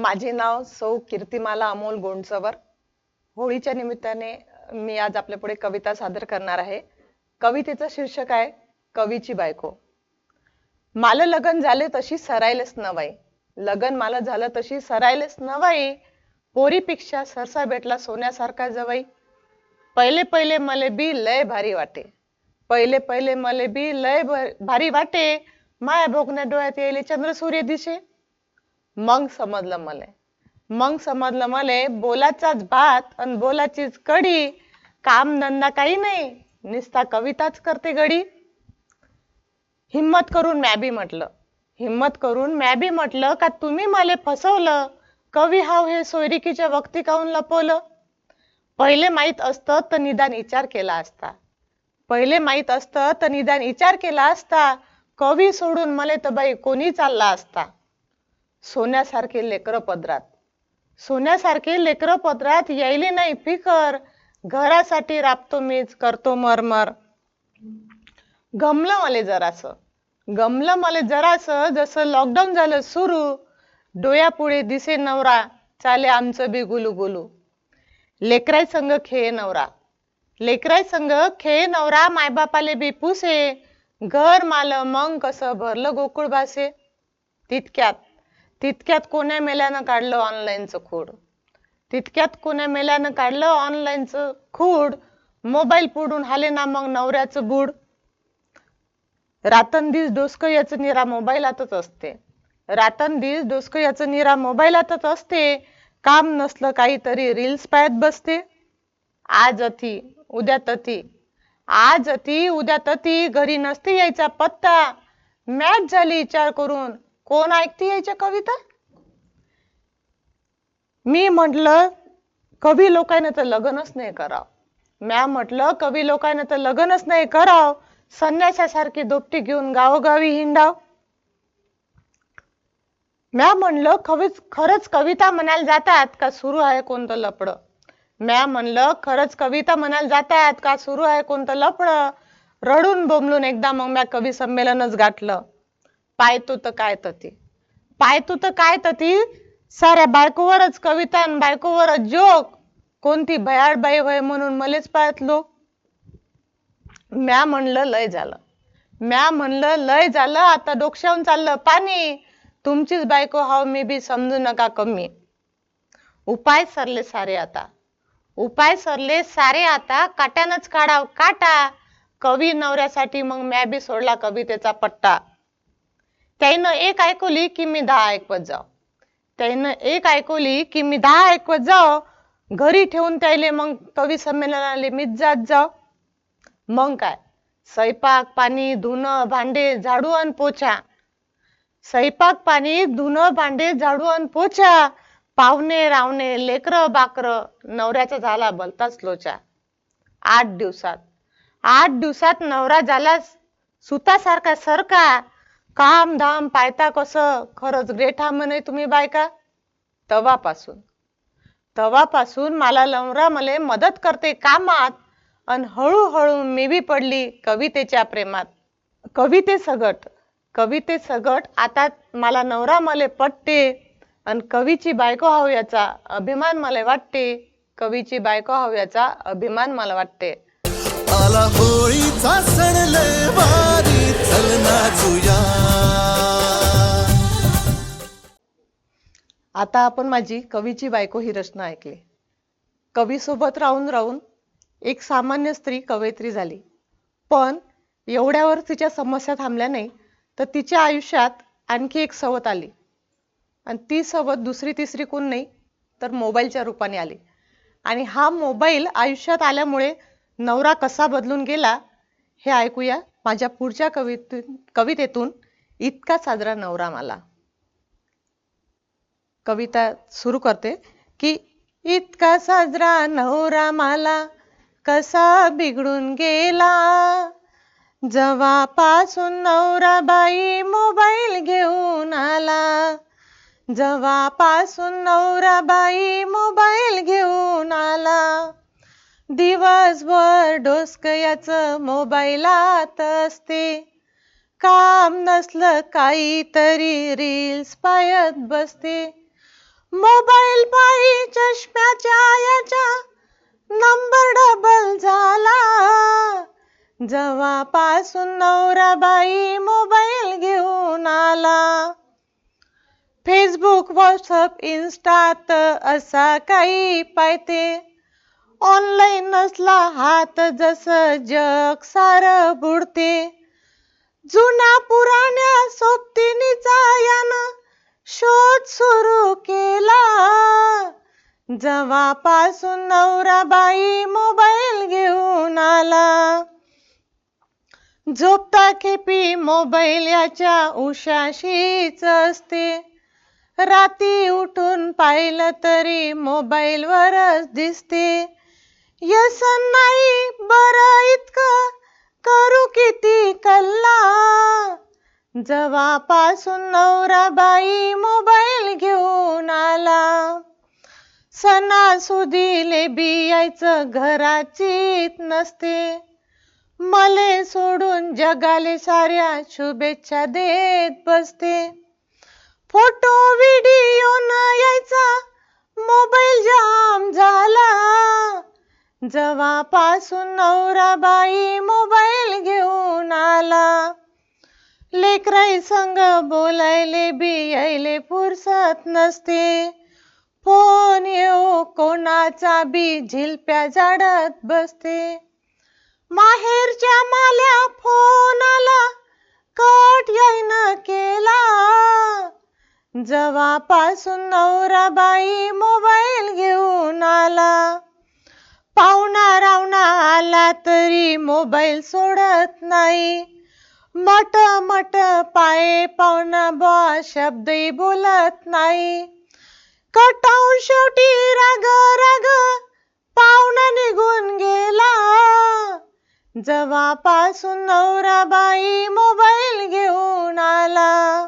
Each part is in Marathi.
माझे नाव सौ कीर्तिमाला अमोल गोंडसवर. होळीच्या निमित्ताने मी आज आपल्या पुढे कविता सादर करणार आहे. कवितेचं शीर्षक आहे कवीची बायको. माल लगन झाले तशी सरायलेच नवाई. लगन माल झालं तशी सरायलेच नवाई. पोरीपेक्षा सरसा भेटला सोन्यासारखा जवाई. पहिले पहिले मले बी लय भारी वाटे. पहिले पहिले मले बी लय भारी वाटे. माया भोगण्या डोळ्यात येईल चंद्र सूर्य दिशे. मग समजलं मले. मग समजलं मले बोलाचाच भात आणि बोलाचीच कडी काम धंदा काही नाही निस्ता कविताच करते गडी. हिम्मत करून मॅबी बी म्हटलं. हिम्मत करून मॅबी बी म्हटलं का तुम्ही मला फसवलं कवी हाव हे सोयरिकीच्या वक्ती काहून लपवलं? पहिले माहीत असतं तर निदान विचार केला असता. पहिले माहीत असतं तर निदान विचार केला असता. कवी सोडून मला तर बाई कोणी चालला असता? सोन्यासारखे लेकर पदरात. सोन्यासारखे लेकर पदरात यायले नाही फिकर. घरासाठी राबतो मीच करतो मरमर. गमलं मला जरासं. गमलं मला जरासं जसं लॉकडाऊन झालं सुरू. डोळ्यापुढे दिसे नवरा चाले आमचं बी गुलू गुलू. लेकराय संग खेळ नवरा. लेकराय संग खेळ नवरा मायबापाले बी पुसे. घर माल मग कसं भरलं गोकुळ भासे. तितक्यात. तितक्यात कोण्या मेल्यानं काढलं ऑनलाईनचं खूड? तितक्यात कोण्या मेल्यानं काढलं ऑनलाईनचं खूड? मोबाईल पुढून हाले ना मग नवऱ्याचं बूड? रातंदिस डोसक याचं निरा मोबाईलातच असते. रातंदिस डोसक याचं निरा मोबाईलातच असते. काम नसलं काहीतरी रील्स पाहत बसते. आज अति उद्या तती. आज अति उद्या तती घरी नसते यायचा पत्ता. मॅच झाली विचार करून. कोण ऐकते यायच्या कविता? मी म्हटलं कवी लोकांना तर लग्नच नाही कराव. म्या म्हटलं कवी लोकांना तर लग्नच नाही कराव. संन्यासासारखी दोपटी घेऊन गावोगावी हिंडाव. म्या म्हणलं कवीच खरंच कविता म्हणायला जातात का सुरू आहे कोणतं लपडं म्या म्हणलं खरंच कविता म्हणायला जातात का सुरू आहे कोणतं लपडं रडून बोमलून एकदा मग म्या कवी संमेलनच गाठलं. पायतो तर काय तती? पायतो तर काय तती? साऱ्या बायकोवरच कविता आणि बायकोवरच जोक. कोणती भयाड बाई होय म्हणून मलेच पाहत लोक म्या म्हणलं लय झालं. म्या म्हणलं लय झालं. आता डोक्यावून चाललं पाणी. तुमचीच बायको हाव मी बी समजू नका कमी. उपाय सरले सारे आता. उपाय सरले सारे आता. काट्यानच काढाव काटा. कवी नवऱ्यासाठी मग म्या बी सोडला कवितेचा पट्टा. त्यानं एक ऐकवली की मी दहा ऐकवत जाव त्यानं एक ऐकवली की मी दहा ऐकवत जाव घरी ठेवून त्याले मग कवी संमेलनाले मीच जात जाव मग काय? स्वयंपाक पाणी धुणं भांडे झाडू आणि पोछा. स्वयंपाक पाणी धुणं भांडे झाडू आणि पोछा. पाहुणे रावणे लेकर बाकर नवऱ्याचा झाला बलताच लोचा आठ दिवसात. आठ दिवसात नवरा झाला सुतासारखा सरका. काम धाम पायता कसं? खरंच ग्रेठा म्हणे तुम्ही बायका. तवापासून. तवापासून मला लवरा मले मदत करते कामात. अन हळूहळू मी बी पडली कवितेच्या प्रेमात. कविते सगट. कविते सगट. आता मला नवरा मले पटते. अन कवीची बायको हव्याचा याचा अभिमान मला वाटते. कवीची बायको हव्याचा याचा अभिमान मला वाटते. आला होळीचा सण लय भारी. चल नाचूया आता आपण माझी कवीची बायको ही रचना ऐकली. कवी सोबत राहून राहून एक सामान्य स्त्री कवयित्री झाली. पण एवढ्यावर तिच्या समस्या थांबल्या नाही तर तिच्या आयुष्यात आणखी एक सवत आली. आणि ती सवत दुसरी तिसरी कोण नाही तर मोबाईलच्या रूपाने आली. आणि हा मोबाईल आयुष्यात आल्यामुळे नवरा कसा बदलून गेला हे ऐकूया. माझ्या पुढच्या कवितेतून कवितेतून इतका साजरा नवरा मला. कविता सुरू करते की इतका साजरा नवरा मला कसा बिघडून गेला? जवापासून नवराबाई मोबाईल घेऊन आला. जवापासून नवराबाई मोबाईल घेऊन आला. दिवसभर डोसकयाच मोबाईलात असते. काम नसलं काहीतरी रील्स पायत बसते. मोबाईल पायी चष्म्याच्या याच्या नंबर डबल झाला. जेव्हापासून नवराबाई मोबाईल घेऊन आला. फेसबुक व्हॉट्सअप इन्स्टात असा काही पायते ऑनलाईन नसला हात जस जग सार बुडते. जुना पुराण्या सोबतीनीचा यान शोध सुरू केला. जेव्हापासून नवराबाई मोबाईल घेऊन आला. झोपता खेपी मोबाईल याच्या उशाशीच असते. राती उठून पाहिलं तरी मोबाईलवरच दिसते. यसन नाही बरं इतकं करू किती कल्ला? जेव्हापासून नवराबाई मोबाईल घेऊन आला. सणासुदीले बियायचं घराचीत नसते. मले सोडून जगाले साऱ्या शुभेच्छा देत बसते. फोटो व्हिडिओ न यायचा मोबाईल जाम झाला. जवापासून नवराबाई मोबाईल घेऊन आला लेकराई संग बोलायले बी यायले फुरसत नसते. फोन येऊ कोणाचा बी झिलप्या झाडत बसते. माहेरच्या माल्या फोन आला कट येईन केला. जवापासून नवराबाई मोबाईल घेऊन आला पाहुणा रावणा आला तरी मोबाईल सोडत नाही. मट मट पाये पाहुणा बॉ शब्दही बोलत नाही. कटाऊ शेवटी राग राग पाहुणा निघून गेला. जेव्हापासून नवराबाई मोबाईल घेऊन आला.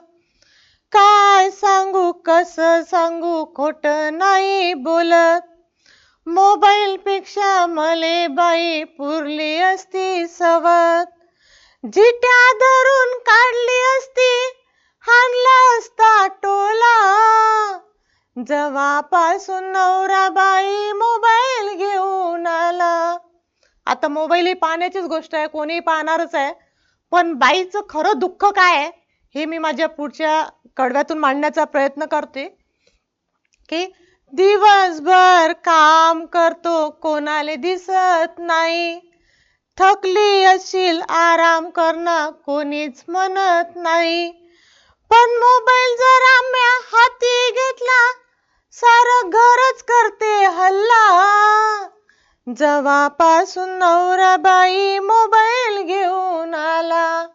काय सांगू कस सांगू खोट नाही बोलत. मोबाईल पेक्षा मले बाई पुरली असती सवत. जिट्या धरून काढली असती हाणला असता टोला. जवाबपासून नवरा बाई मोबाईल घेऊन आला. आता मोबाईल ही पाहण्याचीच गोष्ट आहे कोणीही पाहणारच आहे. पण बाईचं खरं दुःख काय आहे हे मी माझ्या पुढच्या कडव्यातून मांडण्याचा प्रयत्न करते. की दिवसभर काम करतो कोणाले दिसत नाही. थकली अशील आराम करणं कोणीच म्हणत नाही. पण मोबाईल जर आम्ही हाती घेतला सारं घरच करते हल्ला. जेव्हापासून नवराबाई मोबाईल घेऊन आला.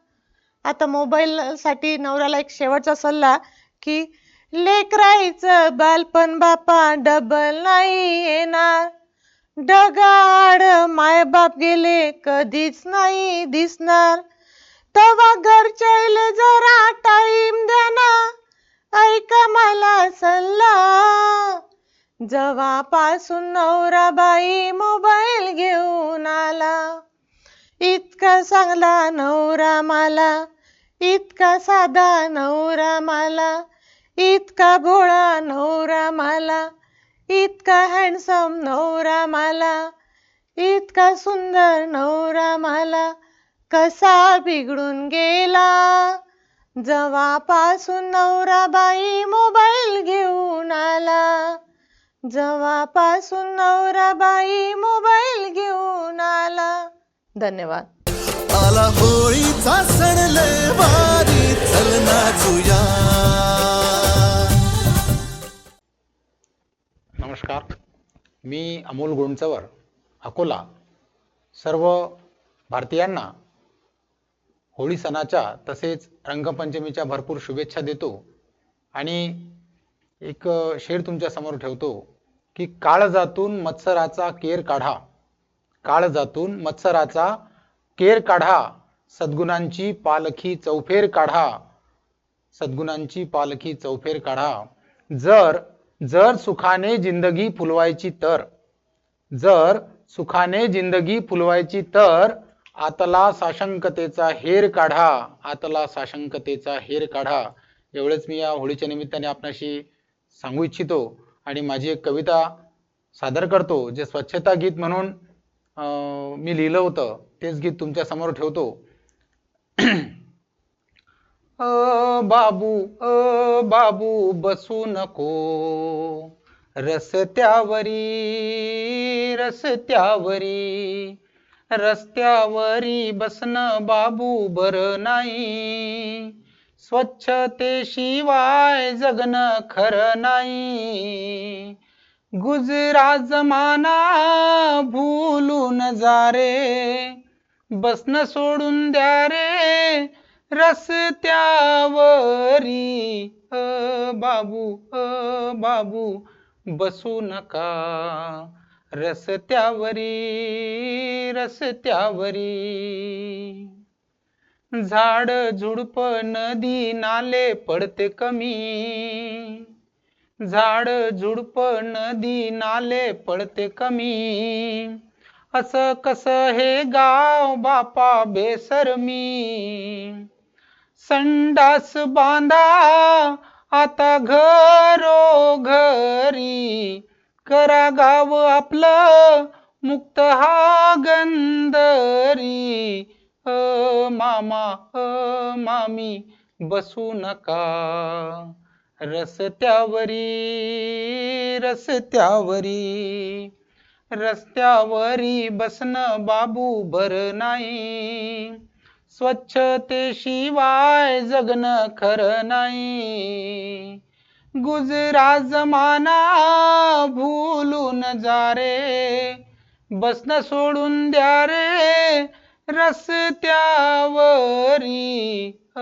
आता मोबाईल साठी नवऱ्याला एक शेवटचा सल्ला की लेकराईचं बालपण बापा डबल नाही येणार. डगाड मायबाप गेले कधीच नाही दिसणार. तवा घरच्याले जरा टाईम द्या ना. ऐका मला सल्ला. जेव्हापासून नवराबाई मोबाईल घेऊन आला. इतका चांगला नवरा मला इतका साधा नवरा मला. इतका भोळा नवरा मला इतका हँडसम नवरा मला इतका सुंदर नवरा मला कसा बिघडून गेला? जेव्हापासून नवराबाई मोबाईल घेऊन आला. जेव्हापासून नवराबाई मोबाईल घेऊन आला. धन्यवाद. आला होळीचा सण लय भारी चल नाचूया मी अमोल गोंडचवर अकोला सर्व भारतीयांना होळी सणाच्या तसेच रंगपंचमीच्या भरपूर शुभेच्छा देतो आणि एक शेर तुमच्यासमोर ठेवतो की काळजातून मत्सराचा केर काढा. काळजातून मत्सराचा केर काढा. सद्गुणांची पालखी चौफेर काढा. सद्गुणांची पालखी चौफेर काढा. जर जर सुखाने जिंदगी फुलवायची तर जर सुखाने जिंदगी फुलवायची तर आतला साशंकतेचा हेर काढा आतला साशंकतेचा हेर काढा. एवढेच मी या होळीच्या निमित्ताने आपणाशी सांगू इच्छितो आणि माझी एक कविता सादर करतो जे स्वच्छता गीत म्हणून मी लिहिलं होतं. तेच गीत तुमच्यासमोर ठेवतो. अ बाबू अ बाबू बसू नको. रस्त्यावरी रस्त्यावरी रस्त्यावरी बसणं बाबू बरं नाही. स्वच्छतेशिवाय जगणं खरं नाही. गुजरा जमाना भूलून जा रे. बसणं सोडून द्या रे. रस्त्यावरी अ बाबू अ बाबू बसू नका. रस्त्यावरी रस्त्यावरी. झाड झुडप नदी नाले पडते कमी. झाड झुडप नदी नाले पडते कमी. असं कसं हे गाव बापा बेसरमी. संडास बांधा आता घरो घरी करा गाव आपलं मुक्त हा गंधरी. अ मामा अ मामी बसू नका. रस्त्यावरी रस्त्यावरी. रस्त्यावरी बसणं बाबू बर नाही. स्वच्छतेशिवाय जगणं खरं नाही. गुजरा जमाना भूलून जा रे. बसणं सोडून द्या रे रस्त्यावरी. अ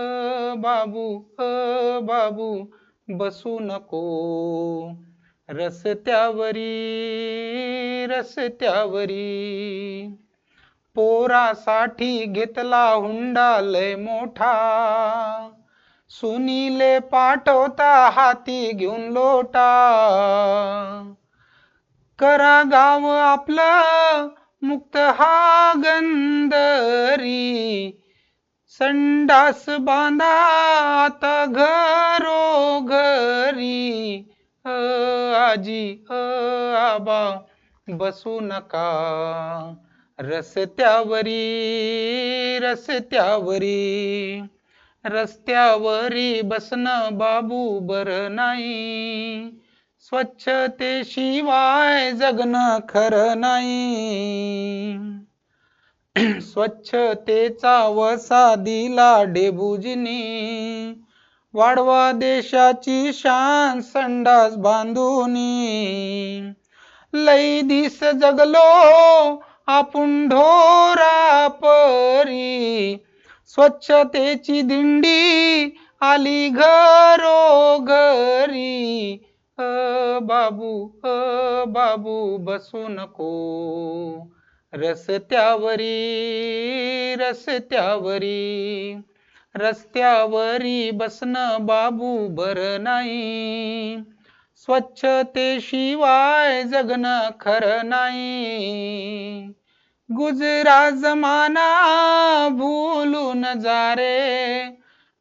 बाबू अ बाबू बसू नको. रस्त्यावरी रस्त्यावरी. पोरासाठी घेतला हुंडा लय मोठा. सुनीले पाठवता हाती घेऊन लोटा. करा गाव आपलं मुक्त हा गंधरी. संडास बांधा आता घरो घरी अ आजी अ आबा बसू नका. रस्त्यावरी रस्त्यावरी रस्त्यावरी बसणं बाबू बर नाही. स्वच्छतेशिवाय जगणं खरं नाही. स्वच्छतेचा वसा दिला डेबुजनी. वाढवा देशाची शान संडास बांधूनी. लई दिस जगलो आपण परी. स्वच्छतेची दिंडी आली घरो घरी अ बाबू अ बाबू बसू नको. रस्त्यावरी रस्त्यावरी. रस्त्यावरी बसणं बाबू बर नाही. स्वच्छतेशिवाय जगणं खरं नाही. गुजरा जमाना भूलून जा रे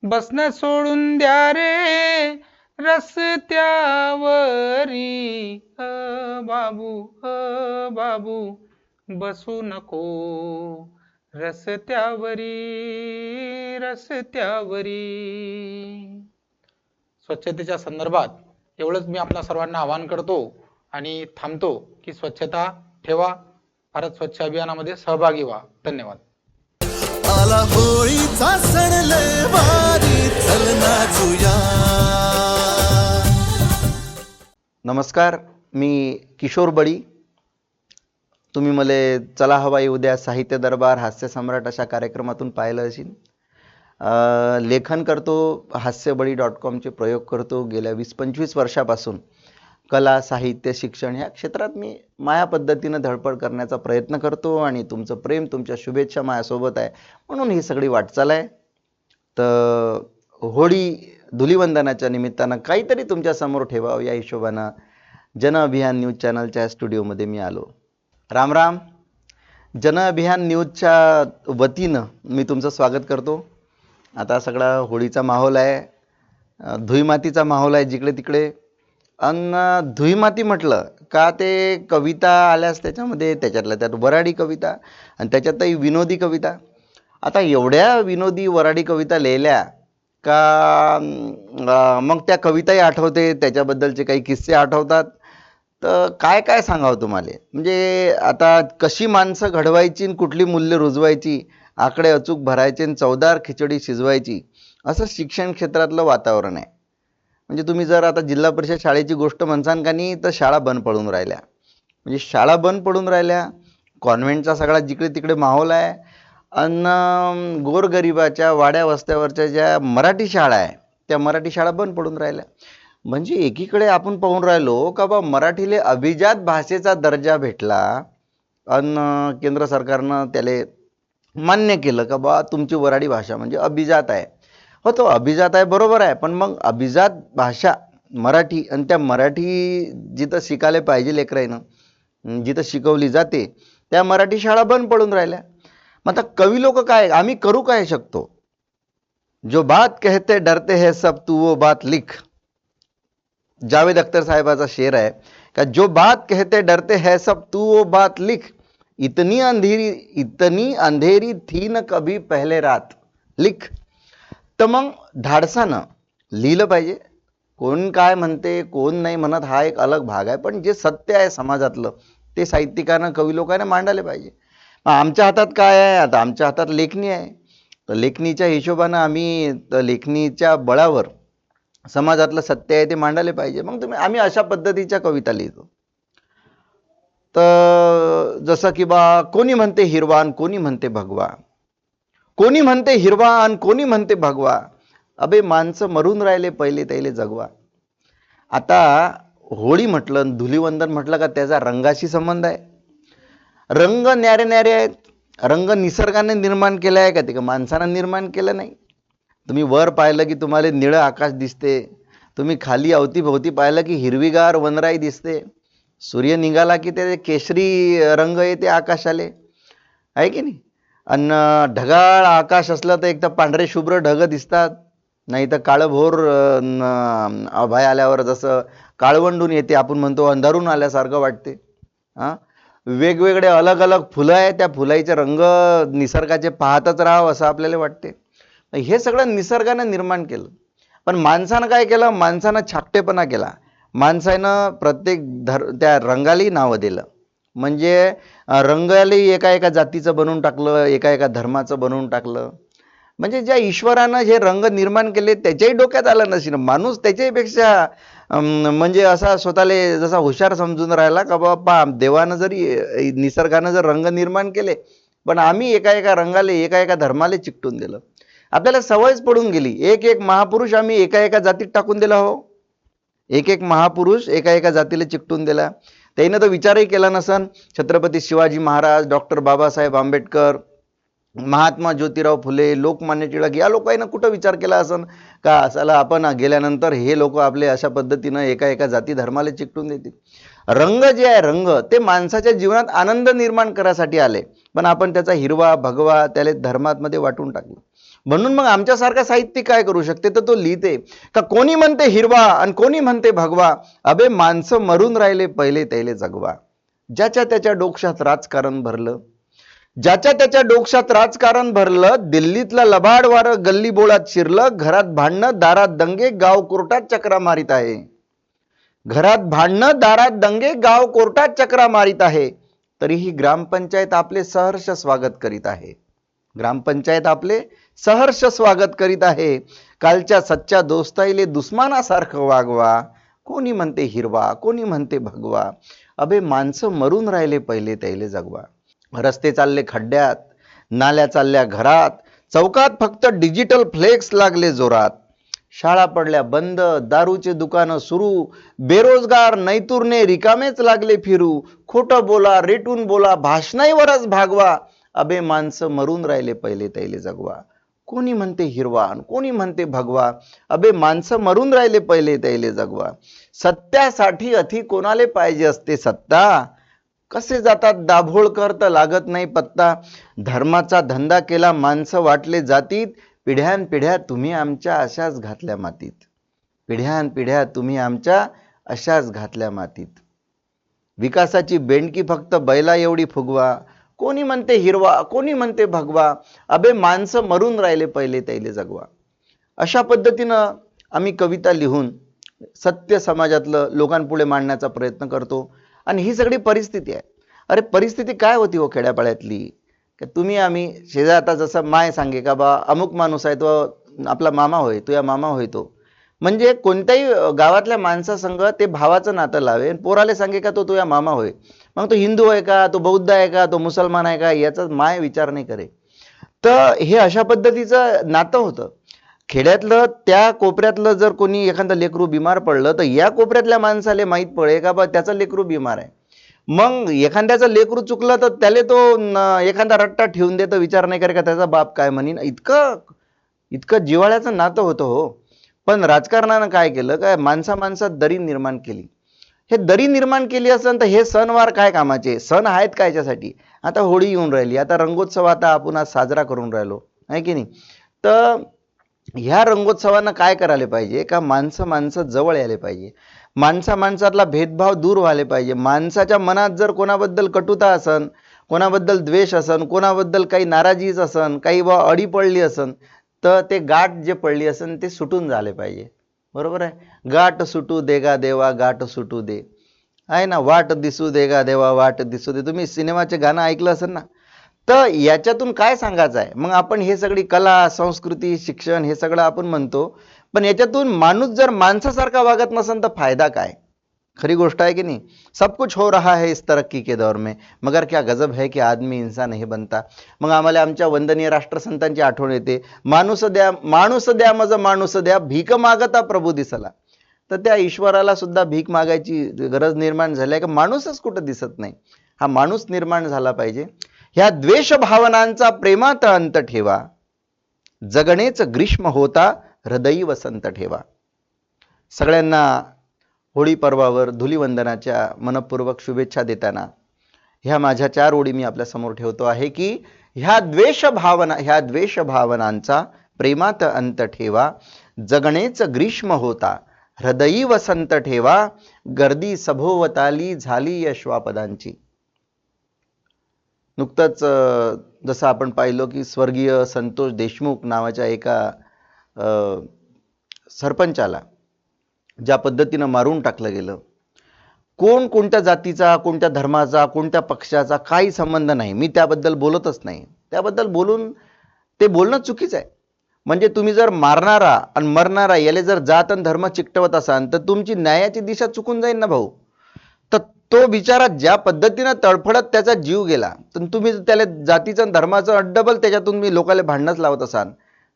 बसणं सोडून द्या रे रस्त्यावरी. अ बाबू अ बाबू बसू नको रस्त्यावरी रस्त्यावरी. स्वच्छतेच्या संदर्भात एवढंच मी आपल्या सर्वांना आवाहन करतो आणि थांबतो की स्वच्छता ठेवा. भारत स्वच्छ अभियानामध्ये सहभागी व्हा. धन्यवाद. आला होळीचा सण लय भारी चल नाचूया नमस्कार मी किशोर बळी तुम्ही मला चला हवाई उद्या साहित्य दरबार हास्य सम्राट अशा कार्यक्रमातून पाहिलं असेल अं, लेखन करतो हास्यबळी डॉट कॉमचे प्रयोग करतो. गेल्या वीस पंचवीस वर्षापासून कला साहित्य शिक्षण ह्या क्षेत्रात मी माया पद्धतीनं धडपड करण्याचा प्रयत्न करतो आणि तुमचं प्रेम तुमच्या शुभेच्छा माझ्यासोबत आहे म्हणून ही सगळी वाटचाल आहे. तर होळी धुलिवंदनाच्या निमित्तानं काहीतरी तुमच्यासमोर ठेवावं या हिशोबानं जन अभियान न्यूज चॅनलच्या स्टुडिओमध्ये मी आलो. राम राम. जन अभियान न्यूजच्या वतीनं मी तुमचं स्वागत करतो. आता सगळा होळीचा माहोल आहे. धुईमातीचा माहोल आहे जिकडे तिकडे. आणि धुईमाती म्हटलं का ते कविता आल्यास त्याच्यामध्ये त्याच्यातल्या त्यात वराडी कविता आणि त्याच्यातही विनोदी कविता. आता एवढ्या विनोदी वराडी कविता लिहिल्या का मग त्या कविताही आठवते त्याच्याबद्दलचे काही किस्से आठवतात. तर काय काय सांगावं तुम्हाला? म्हणजे आता कशी माणसं घडवायची आणि कुठली मूल्य रुजवायची आकडे अचूक भरायचे आणि चवदार खिचडी शिजवायची असं शिक्षण क्षेत्रातलं वातावरण आहे. म्हणजे तुम्ही जर आता जिल्हा परिषद शाळेची गोष्ट म्हणसान का नाही तर शाळा बंद पडून राहिल्या. म्हणजे शाळा बंद पडून राहिल्या. कॉन्व्हेंटचा सगळा जिकडे तिकडे माहोल आहे. अन गोरगरिबाच्या वाड्या वस्त्यावरच्या ज्या मराठी शाळा आहे त्या मराठी शाळा बंद पडून राहिल्या. म्हणजे एकीकडे आपण पाहून राहिलो का बा मराठीले अभिजात भाषेचा दर्जा भेटला. अन केंद्र सरकारनं त्याला मान्य केलं का बा तुमची वराडी भाषा म्हणजे अभिजात आहे. हो तो अभिजात आहे बरोबर आहे. पण मग अभिजात भाषा मराठी आणि त्या मराठी जिथं शिकायला पाहिजे लेकराईनं जिथं शिकवली जाते त्या मराठी शाळा बंद पडून राहिल्या. मग आता कवी लोक काय आम्ही करू काय शकतो? जो बात कहते डरते है सब तू वो बात लिख. जावेद अख्तर साहेबाचा शेर आहे का जो बात कहते डरते है सब तू वो बात लिख. इतनी अंधेरी इतनी अंधेरी थी न कभी पहले रात. लिख. तर मग धाडसानं लिहिलं पाहिजे. कोण काय म्हणते कोण नाही म्हणत हा एक अलग भाग आहे. पण जे सत्य आहे समाजातलं ते साहित्यिकानं कवी लोकांना मांडायला पाहिजे. मग आमच्या हातात काय आहे? आता आमच्या हातात लेखणी आहे. तर लेखणीच्या हिशोबानं आम्ही तर लेखणीच्या बळावर समाजातलं सत्य आहे ते मांडायला पाहिजे. मग तुम्ही आम्ही अशा पद्धतीच्या कविता लिहितो. तर जसं की बा कोणी म्हणते हिरवान कोणी म्हणते भगवा कोणी म्हणते हिरवा आणि कोणी म्हणते भगवा? अबे माणसं मरून राहिले पहिले त्याले जगवा. आता होळी म्हटलं धुलीवंदन म्हटलं का त्याचा रंगाशी संबंध आहे. रंग न्यारे न्यारे आहेत. रंग निसर्गाने निर्माण केला आहे का? ते का माणसानं निर्माण केलं नाही? तुम्ही वर पाहिलं की तुम्हाला निळं आकाश दिसते. तुम्ही खाली अवतीभोवती पाहिलं की हिरवीगार वनराई दिसते. सूर्य निघाला की ते केशरी रंग येते आकाशाले. आहे की नाही? आणि ढगाळ आकाश असलं तर एक तर पांढरे शुभ्र ढग दिसतात नाही तर काळभोर अभय आल्यावर जसं काळवंडून येते आपण म्हणतो अंधारून आल्यासारखं वाटते. हां? वेगवेगळे अलग अलग फुलं आहे त्या फुलाईचे रंग निसर्गाचे पाहतच राहावं असं आपल्याला वाटते. हे सगळं निसर्गानं निर्माण केलं. पण माणसानं काय केलं? माणसानं छापटेपणा केला. माणसानं प्रत्येक धर त्या रंगालाही नावं दिलं. म्हणजे रंगालही रंगालाही एका एका जातीचं बनवून टाकलं एका एका धर्माचं बनवून टाकलं. म्हणजे ज्या ईश्वरानं हे रंग निर्माण केले त्याच्याही डोक्यात आलं नसेल. माणूस त्याच्याहीपेक्षा म्हणजे असा स्वतःले जसा हुशार समजून राहिला का बाबा देवानं जरी निसर्गानं जर रंग निर्माण केले पण आम्ही एका एका रंगाले एका एका धर्माले चिकटून दिलं. आपल्याला सवयच पडून गेली. एक एक महापुरुष आम्ही एका एका जातीत टाकून दिला हो. एक एक महापुरुष एका एका जातीला चिकटून दिला. त्यानं तर विचारही केला नसन. छत्रपती शिवाजी महाराज डॉक्टर बाबासाहेब आंबेडकर महात्मा ज्योतिराव फुले लोकमान्य टिळक या लोकांना कुठं विचार केला असन? का असाला आपण गेल्यानंतर हे लोक आपले अशा पद्धतीनं एका एका जाती धर्माला चिकटून देतील? रंग जे आहे रंग ते माणसाच्या जीवनात आनंद निर्माण करायसाठी आले. पण आपण त्याचा हिरवा भगवा त्याला धर्मामध्ये वाटून टाकलं. म्हणून मग आमच्यासारखा साहित्यिक काय करू शकते? तर तो लिहिते. का कोणी म्हणते हिरवा आणि कोणी म्हणते भगवा? अबे माणसं मरून राहिले पहिले त्याले जगवा. ज्याच्या त्याच्या डोक्षात राजकारण भरलं ज्याच्या त्याच्या डोक्षात राजकारण भरलं दिल्लीतलं लबाड वारं गल्ली बोळात शिरलं घरात भांडणं दारात दंगे गाव कोर्टात चक्रा मारित आहे. घरात भांडणं दारात दंगे गाव कोर्टात चक्रा मारित आहे. तरीही ग्रामपंचायत आपले सहर्ष स्वागत करीत आहे. ग्रामपंचायत आपले सहर्ष स्वागत करीत आहे. कालच्या सच्च्या दोस्ताईले दुस्मानासारखं वागवा. कोणी म्हणते हिरवा कोणी म्हणते भगवा. अबे माणसं मरून राहिले पहिले त्याले जगवा. रस्ते चालले खड्ड्यात नाल्या चालल्या घरात चौकात फक्त डिजिटल फ्लेक्स लागले जोरात. शाळा पडल्या बंद दारूचे दुकानं सुरू बेरोजगार नैतुरने रिकामेच लागले फिरू. खोटं बोला रेटून बोला भाषणाईवरच भागवा. अबे माणसं मरून राहिले पहिले तैले जगवा. कोणी म्हणते हिरवा आणि कोणी म्हणते भगवा? अबे माणसं मरून राहिले पहिले त्याले जगवा. सत्यासाठी अथी कोणाले पाहिजे असते सत्ता? कसे जातात? दाभोळकर तर लागत नाही पत्ता. धर्माचा धंदा केला माणसं वाटले जातीत. पिढ्यान पिढ्या तुम्ही आमच्या अशाच घातल्या मातीत. पिढ्यान पिढ्या तुम्ही आमच्या अशाच घातल्या मातीत. विकासाची बेंडकी फक्त बैला एवढी फुगवा. कोणी म्हणते हिरवा कोणी म्हणते भगवा? अबे माणसं मरून राहिले पहिले त्याले जगवा. अशा पद्धतीनं आम्ही कविता लिहून सत्य समाजातलं लोकांपुढे मांडण्याचा प्रयत्न करतो. आणि ही सगळी परिस्थिती आहे. अरे परिस्थिती काय होती हो खेड्यापाड्यातली? का तुम्ही आम्ही शेजार आता जसं माय सांगे का बा अमुक माणूस आहे तो आपला मामा होय तो या मामा होय तो. म्हणजे कोणत्याही गावातल्या माणसासंग ते भावाचं नातं लावे आणि पोराले सांगे का तो तुझ्या मामा होय. मग तो हिंदू आहे का तो बौद्ध आहे का तो मुसलमान आहे का याचा माय विचार नाही करे. तर हे अशा पद्धतीचं नातं होतं. खेड्यातलं त्या कोपऱ्यातलं जर कोणी एखादं लेकरू बिमार पडलं तर या कोपऱ्यातल्या माणसाला माहीत पडे का बा त्याचं लेकरू बिमार आहे. मग एखाद्याचं लेकरू चुकलं तर त्याला तो एखादा रट्टा ठेवून देतो विचार नाही करे का त्याचा बाप काय म्हणीन. इतकं इतकं जिव्हाळ्याचं नातं होतं हो. पण राजकारणानं काय केलं काय माणसा माणसात दरी निर्माण केली. हे दरी निर्माण केली असेल तर हे सणवार काय कामाचे? सण आहेत काय याच्यासाठी? आता होळी येऊन राहिली आता रंगोत्सव आता आपण आज साजरा करून राहिलो आहे की नाही? तर ह्या रंगोत्सवानं काय करायला पाहिजे? का माणसं माणसं जवळ यायला पाहिजे. माणसा माणसातला भेदभाव दूर व्हायला पाहिजे. माणसाच्या मनात जर कोणाबद्दल कटुता असन कोणाबद्दल द्वेष असन कोणाबद्दल काही नाराजीच असन काही बा अडी पडली असन तर ते गाठ जे पडली असन ते सुटून झाले पाहिजे. बरोबर आहे? गाठ सुटू देगा देवा गाठ सुटू दे. आहे ना? वाट दिसू देगा देवा वाट दिसू दे. तुम्ही सिनेमाचे गाणं ऐकलं असेल ना? तर याच्यातून काय सांगायचं आहे? मग आपण हे सगळी कला संस्कृती शिक्षण हे सगळं आपण म्हणतो पण याच्यातून माणूस जर माणसासारखा वागत नसेल तर फायदा काय? खरी गोष्ट आहे की नहीं? सब कुछ हो रहा है इस तरक्की के दौर में मगर क्या गजब है कि आदमी इंसान हे बनता। मग आम्हाला आमच्या वंदनीय राष्ट्रसंतांची आठवण येते माणूस द्या माणूस द्या मज माणूस द्या भीक मागता प्रभू दिसला. तर त्या ईश्वराला सुद्धा भीक मागायची गरज निर्माण झाली आहे का? माणूसच कुठं दिसत नाही. हा माणूस निर्माण झाला पाहिजे. ह्या द्वेष भावनांचा प्रेमात अंत ठेवा. जगणेच ग्रीष्म होता हृदयी वसंत ठेवा. सगळ्यांना होळी पर्वावर धुलिवंदनाच्या मनपूर्वक शुभेच्छा देताना ह्या माझ्या चार ओळी मी आपल्यासमोर ठेवतो आहे की ह्या द्वेष भावना ह्या द्वेष भावनांचा प्रेमात अंत ठेवा जगणेच ग्रीष्म होता हृदयी वसंत ठेवा गर्दी सभोवताली झाली यश्वापदांची. नुकतंच जसं आपण पाहिलं की स्वर्गीय संतोष देशमुख नावाच्या एका सरपंचाला ज्या पद्धतीनं मारून टाकलं गेलं. कोण कोणत्या जातीचा कोणत्या धर्माचा कोणत्या पक्षाचा काही संबंध नाही. मी त्याबद्दल बोलतच नाही. त्याबद्दल बोलून ते बोलणं चुकीचं आहे. म्हणजे तुम्ही जर मारणारा आणि मरणारा याला जर जात आणि धर्म चिकटवत असाल तर तुमची न्यायाची दिशा चुकून जाईल ना भाऊ. तर तो बिचारा ज्या पद्धतीनं तडफडत त्याचा जीव गेला तर तुम्ही त्याला जातीचं आणि धर्माचं अड्डबल त्याच्यातून मी लोकांना भांडणंच लावत असाल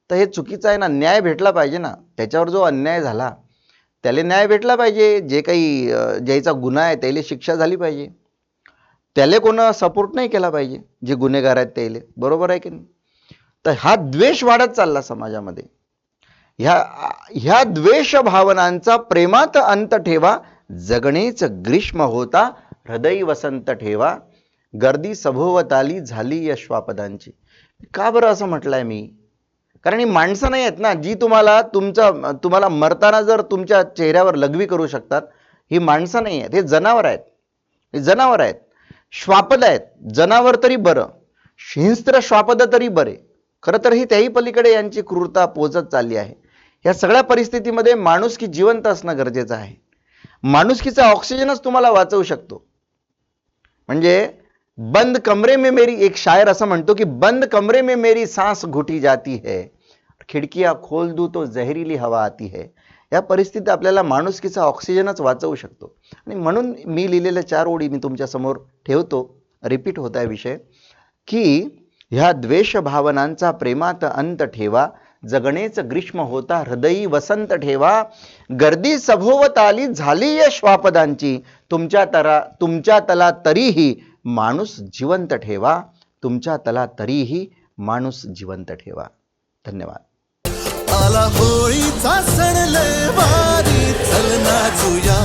तर हे चुकीचं आहे ना? न्याय भेटला पाहिजे ना? त्याच्यावर जो अन्याय झाला त्याला न्याय भेटला पाहिजे. जे काही ज्याचा गुन्हा आहे त्याला शिक्षा झाली पाहिजे. त्याला कोणं सपोर्ट नाही केला पाहिजे जे गुन्हेगार आहेत त्याला. बरोबर आहे की नाही? तर हा द्वेष वाढत चालला समाजामध्ये. ह्या ह्या द्वेष भावनांचा प्रेमात अंत ठेवा जगणेच ग्रीष्म होता हृदय वसंत ठेवा. गर्दी सभोवताली झाली यश्वापदांची. का बरं असं म्हटलंय मी? कारण ही माणसं नाही आहेत ना जी तुम्हाला तुमचा तुम्हाला मरताना जर तुमच्या चेहऱ्यावर लघवी करू शकतात ही माणसं नाही आहेत. हे जनावर आहेत. हे जनावर आहेत. श्वापद आहेत. जनावर तरी बरं. हिंस्त्र श्वापद तरी बरे. खरं तर ही त्याही पलीकडे यांची क्रूरता पोचत चालली आहे. या सगळ्या परिस्थितीमध्ये माणुसकी जिवंत असणं गरजेचं आहे. माणुसकीचा ऑक्सिजनच तुम्हाला वाचवू शकतो. म्हणजे बंद कमरे में मेरी एक शायर असं म्हणतो की बंद कमरे में मेरी सांस घुटी जाती है। खिडकिया खोल दू तो जहरीली हवा आती है। या परिस्थितीत आपल्याला माणुसकीचा ऑक्सिजनच वाचवू शकतो। आणि म्हणून मी लिहिलेल्या चार ओळी मी तुमच्यासमोर ठेवतो रिपीट होत आहे विषय की ह्या द्वेष भावनांचा प्रेमात अंत ठेवा जगणेच ग्रीष्म होता हृदयी वसंत ठेवा गर्दी सभोवताली झाली या श्वापदांची तुमच्या तरा तुमच्या तला तरीही माणूस जिवंत ठेवा. तुमच्या तला तरीही माणूस जिवंत ठेवा. धन्यवाद. आला होळीचा सण लय वारी चल नाचूया